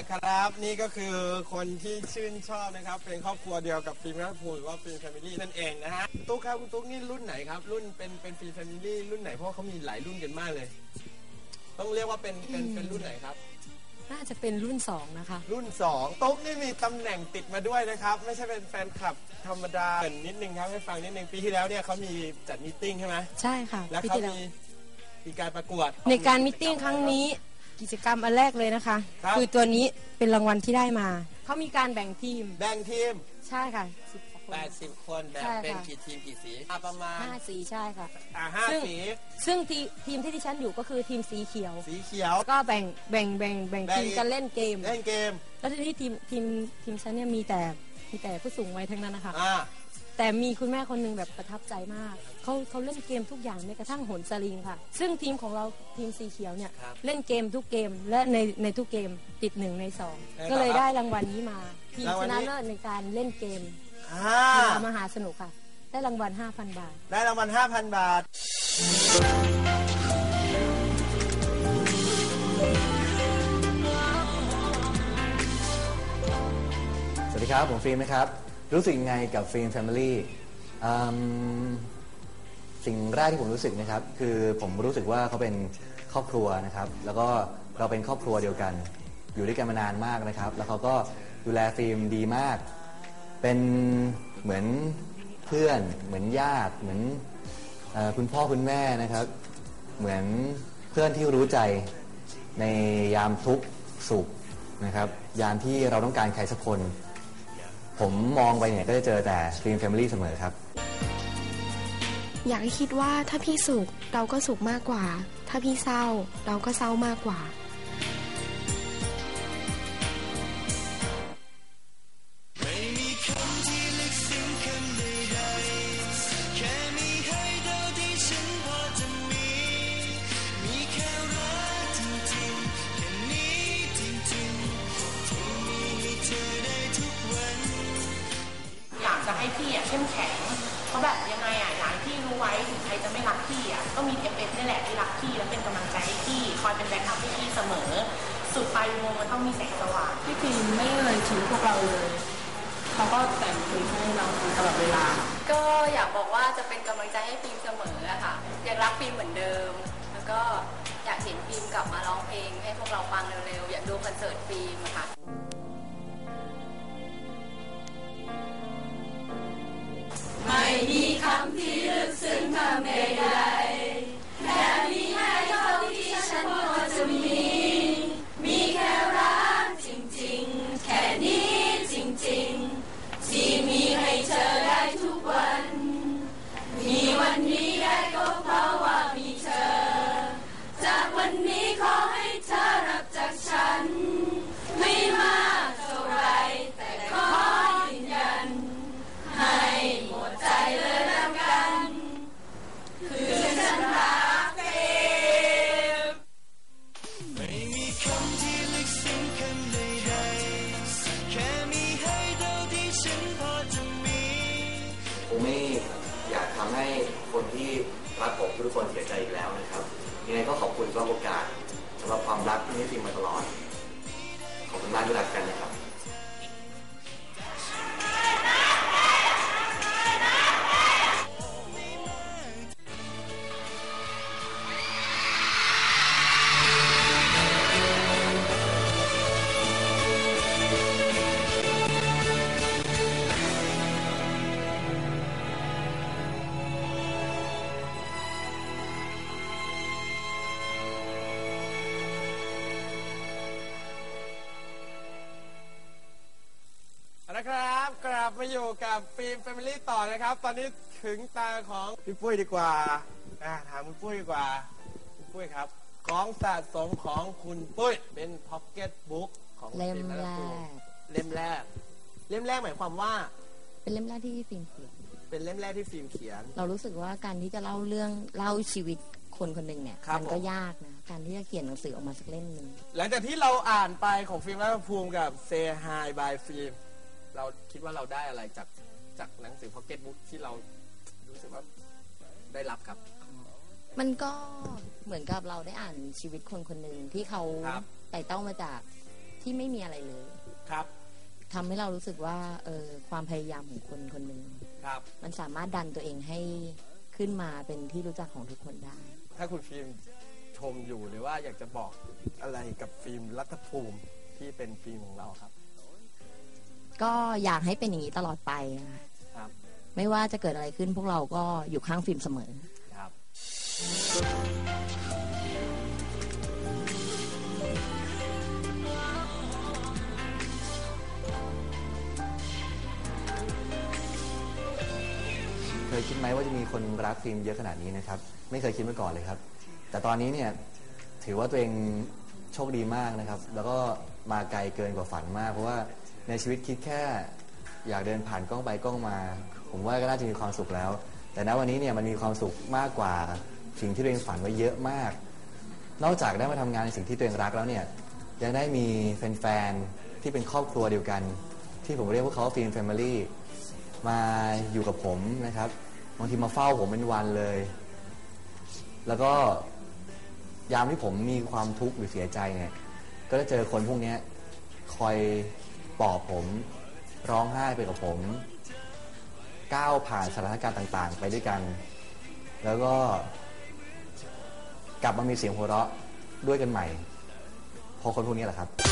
ละครับ นี่ก็คือคนที่ชื่นชอบนะครับ เป็นครอบครัวเดียวกับฟิล์มรัฐภูมิหรือว่าฟิล์มแฟมิลี่นั่นเองนะฮะตุ๊กครับคุณตุ๊กนี่รุ่นไหนครับรุ่นเป็นเป็นฟิล์มแฟมิลี่รุ่นไหนเพราะว่าเขามีหลายรุ่นกันมากเลย ต้องเรียกว่าเป็นเป็นเป็นรุ่นไหนครับ น่าจะเป็นรุ่นสองนะคะ รุ่น2ตุ๊กนี่มีตำแหน่งติดมาด้วยนะครับ ไม่ใช่เป็นแฟนคลับธรรมดาเกริ่นนิดนึงครับให้ฟังนิดนึงปีที่แล้วเนี่ยเขามีจัดมีตติ้งใช่ไหมใช่ค่ะแล้วปีเขาที่แล้วมีมีการประกวดในการมิทติ้งครั้งนี้ กิจกรรมอันแรกเลยนะคะ ครับอตัวนี้เป็นรางวัลที่ได้มา เขามีการแบ่งทีม แบ่งทีม ใช่ค่ะสิบกว่าคน 80 คนแบ่งใช่ค่ะ เป็นกี่ทีมกี่สีอะประมาณห้าสีใช่ค่ะ อ่าห้าซึ่ง สีซึ่งทีทีมที่ดิฉันอยู่ก็คือทีมสีเขียว สีเขียว ก็แบ่งแบ่งแบ่งแบ่งแบ่ง ทีมกันเล่นเกม เล่นเกมแล้วที่ทีมทีมทีมฉันเนี่ยมีแต่มีแต่ผู้สูงวัยทั้งนั้นนะคะ อ่า แต่มีคุณแม่คนหนึ่งแบบประทับใจมากเขาเขาเล่นเกมทุกอย่างแม้กระทั่งโหนสลิงค่ะ ซึ่งทีมของเราทีมสีเขียวเนี่ยครับเล่นเกมทุกเกมและในในทุกเกมติดหนึ่งในสองใช่ครับก็เลยได้รางวัลนี้มาทีมรางวัชลนี้นะเลิศในการเล่นเกมอ่ากีฬามหาสนุกค่ะ ได้รางวัล 5,000 บาท ได้รางวัล 5,000 บาท สวัสดีครับ ผมฟิล์มนะครับ รู้สึกยังไงกับฟิล์มแฟมิลี่สิ่งแรกที่ผมรู้สึกนะครับคือผมรู้สึกว่าเขาเป็นครอบครัวนะครับ แล้วก็เราเป็นครอบครัวเดียวกัน อยู่ด้วยกันมานานมากนะครับ แล้วเขาก็ดูแลฟิล์มดีมาก เป็นเหมือนเพื่อน เหมือนญาติ เหมือนอคุณพ่อคุณแม่นะครับ เหมือนเพื่อนที่รู้ใจในยามทุกข์สุขนะครับ ยามที่เราต้องการใครสักคน ผมมองไปเนี่ยก็จะเจอแต่ฟิล์มแฟมิลี่เสมอครับ อยากให้คิดว่าถ้าพี่สุขเราก็สุขมากกว่า ถ้าพี่เศร้าเราก็เศร้ามากกว่า ให้พี่อะเข้มแข็งเพราะแบบยังไงอะอยากให้พี่รู้ไว้ถึงใครจะไม่รักพี่อะก็มีเอฟเอฟนี่แหละที่รักพี่และเป็นกำลังใจให้พี่คอยเป็นแบ็คอัพให้พี่เสมอ สุดปลายอุโมงค์มันต้องมีแสงสว่างพี่ฟิล์มไม่เคยทิ้งพวกเราเลยเขาก็แต่งเพลงให้เราตลอดเวลา ก็อยากบอกว่าจะเป็นกำลังใจให้ฟิล์มเสมออะค่ะยังรักฟิล์มเหมือนเดิม แล้วก็อยากเห็นฟิล์มกลับมาร้องเพลงให้พวกเราฟังเร็วๆอยากดูคอนเสิร์ตฟิล์มอะค่ะ ไม่มีคำที่ลึก ผมไม่อยากทำให้คนที่รักผมทุกคนเสียใจอีกแล้วนะครับยังไงก็ขอบคุณสำหรับโอกาสสำหรับความรักที่ให้ฟิล์มมาตลอด ขอบคุณมากที่รักกันนะครับ กลับมาอยู่กับฟิล์มแฟมิลี่ต่อนะครับ ตอนนี้ถึงตาของพี่ปุ้ยดีกว่าอ่าถามคุณปุ้ยดีกว่าคุณปุ้ยครับ ของสะสมของคุณปุ้ยเป็นพ็อกเก็ตบุ๊กของเล่มฟิล์แรธนภูมิกเล่มแรก เล่มแรกหมายความว่า เป็นเล่มแรกที่ฟิล์มเขียนเป็นเล่มแรกที่ฟิล์มเขียน เรารู้สึกว่าการที่จะเล่าเรื่องเล่าชีวิตคนคนหนึ่งเนี่ยครับมันก็ผม ยากนะการที่จะเขียนหนังสือออกมาสักเล่มหนึ่งหลังจากที่เราอ่านไปของฟิล์มรัฐภูมิกับ Say Hi by ฟิล์ม เราคิดว่าเราได้อะไรจากจากหนังสือพ็อกเก็ตบุ๊กที่เรารู้สึกว่าได้รับครับ มันก็เหมือนกับเราได้อ่านชีวิตคนคนหนึ่งที่เขาครับ ไต่เต้ามาจากที่ไม่มีอะไรเลยครับทำให้เรารู้สึกว่าเออความพยายามของคนคนหนึ่งครับ มันสามารถดันตัวเองให้ขึ้นมาเป็นที่รู้จักของทุกคนได้ ถ้าคุณฟิล์มชมอยู่หรือว่าอยากจะบอกอะไรกับฟิล์มรัฐภูมิที่เป็นฟิล์มของเราครับ ก็อยากให้เป็นอย่างนี้ตลอดไปอะค่ะครับ ไม่ว่าจะเกิดอะไรขึ้นพวกเราก็อยู่ข้างฟิล์มเสมอครับเคยคิดไหมว่าจะมีคนรักฟิล์มเยอะขนาดนี้นะครับ ไม่เคยคิดมาก่อนเลยครับ แต่ตอนนี้เนี่ยถือว่าตัวเองโชคดีมากนะครับ แล้วก็มาไกลเกินกว่าฝันมาก เพราะว่า ในชีวิตคิดแค่อยากเดินผ่านกล้องไปกล้องมา ผมว่าก็น่าจะมีความสุขแล้ว แต่ณวันนี้เนี่ยมันมีความสุขมากกว่าสิ่งที่ตัวเองฝันไว้เยอะมาก นอกจากได้มาทำงานในสิ่งที่ตัวเองรักแล้วเนี่ยยังได้มีแฟนๆที่เป็นครอบครัวเดียวกัน ที่ผมเรียกว่าเขาว่าฟิล์มแฟมิลี่มาอยู่กับผมนะครับบางทีมาเฝ้าผมเป็นวันเลย แล้วก็ยามที่ผมมีความทุกข์หรือเสียใจเนี่ยก็จะเจอคนพวกนี้คอย ปลอบผม ร้องไห้ไปกับผม ก้าวผ่านสถานการณ์ต่างๆ ไปด้วยกัน แล้วก็กลับมามีเสียงหัวเราะด้วยกันใหม่ พอคนพวกนี้แหละครับ